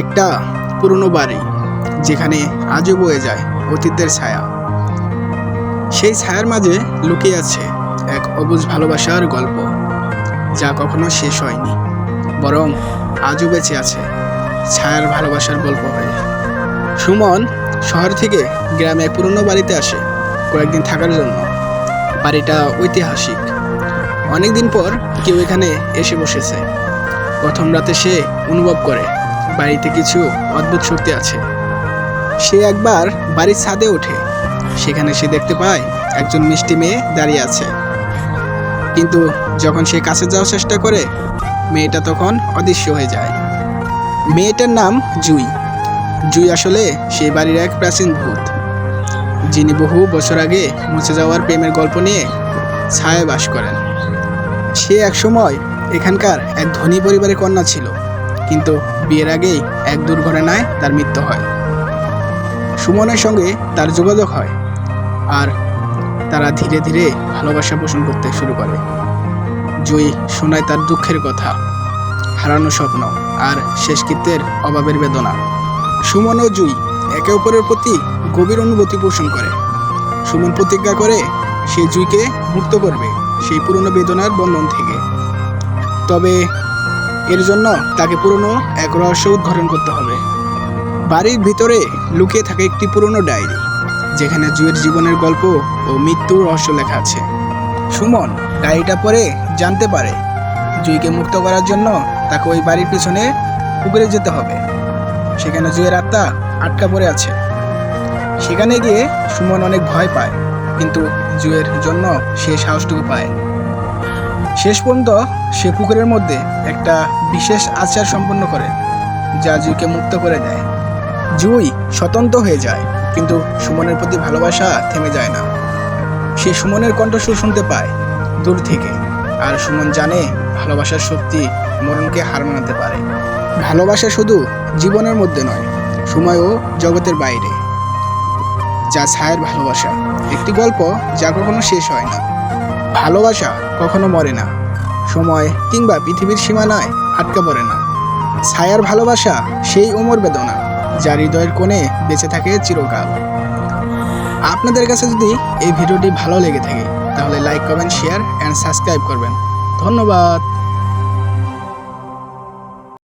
একটা পুরনো বাড়ি যেখানে আজও বয়ে যায় অতীতের ছায়া। সেই ছায়ার মাঝে লুকিয়ে আছে এক অবুজ ভালোবাসার গল্প, যা কখনো শেষ হয়নি, বরং আজও বেঁচে আছে ছায়ার ভালোবাসার গল্প হয়ে। সুমন শহর থেকে গ্রামে পুরনো বাড়িতে আসে কয়েকদিন থাকার জন্য। বাড়িটা ঐতিহাসিক। অনেকদিন পর কেউ এখানে এসে বসেছে। প্রথম রাতে সে অনুভব করে বাড়িতে কিছু অদ্ভুত শক্তি আছে। সে একবার বাড়ির ছাদে ওঠে। সেখানে সে দেখতে পায় একজন মিষ্টি মেয়ে দাঁড়িয়ে আছে। কিন্তু যখন সে কাছে যাওয়ার চেষ্টা করে, মেয়েটা তখন অদৃশ্য হয়ে যায়। মেয়েটার নাম জুই। জুই আসলে সেই বাড়ির এক প্রাচীন ভূত, যিনি বহু বছর আগে মুছে যাওয়ার প্রেমের গল্প নিয়ে ছায়ায় বাস করেন। সে একসময় এখানকার এক ধনী পরিবারের কন্যা ছিল। কিন্তু বিয়ের আগেই এক দুর্ঘটনায় তার মৃত্যু হয়। সুমনের সঙ্গে তার যোগাযোগ হয় আর তারা ধীরে ধীরে ভালোবাসা পোষণ করতে শুরু করে। জয়ী শোনায় তার দুঃখের কথা, হারানো স্বপ্ন আর শেষকৃত্যের অভাবের বেদনা। সুমন ও জুই একে অপরের প্রতি গভীর অনুভূতি পোষণ করে। সুমন প্রতিজ্ঞা করে সে জুইকে মুক্ত করবে সেই পুরনো বেদনার বন্ধন থেকে। তবে এর জন্য তাকে পুরনো এক রহস্য উদ্ঘাটন করতে হবে। বাড়ির ভিতরে লুকিয়ে থাকে একটি পুরনো ডায়েরি, যেখানে জুয়ের জীবনের গল্প ও মৃত্যুর রহস্য লেখা আছে। সুমন ডায়েরিটা পড়ে জানতে পারে, জুইকে মুক্ত করার জন্য তাকে ওই বাড়ির পিছনে পুকুরে যেতে হবে, সেখানে জুয়ের আত্মা আটকা পড়ে আছে। সেখানে গিয়ে সুমন অনেক ভয় পায়, কিন্তু জুয়ের জন্য সে সাহসটুকু পায়। শেষ পর্যন্ত সে পুকুরের মধ্যে একটা বিশেষ আচার সম্পন্ন করে, যা জুইকে মুক্ত করে দেয়। জুই স্বতন্ত্র হয়ে যায়, কিন্তু সুমনের প্রতি ভালোবাসা থেমে যায় না। সে সুমনের কণ্ঠস্বর শুনতে পায় দূর থেকে, আর সুমন জানে ভালোবাসার শক্তি মরণকে হার মানাতে পারে। ভালোবাসা শুধু জীবনের মধ্যে নয় সময় ও জগতের বাইরে। যা ছায়ের ভালোবাসা, একটি গল্প যা কখনো শেষ হয় না। ভালোবাসা কখনো মরে না। সময় কিংবা পৃথিবীর সীমানায় আটকা পড়ে না। ছায়ার ভালোবাসা সেই ওমর বেদনা যা হৃদয়ের কোণে বেঁচে থাকে চিরকাল। আপনাদের কাছে যদি এই ভিডিওটি ভালো লেগে থাকে, তাহলে like comment share and subscribe করবেন। ধন্যবাদ।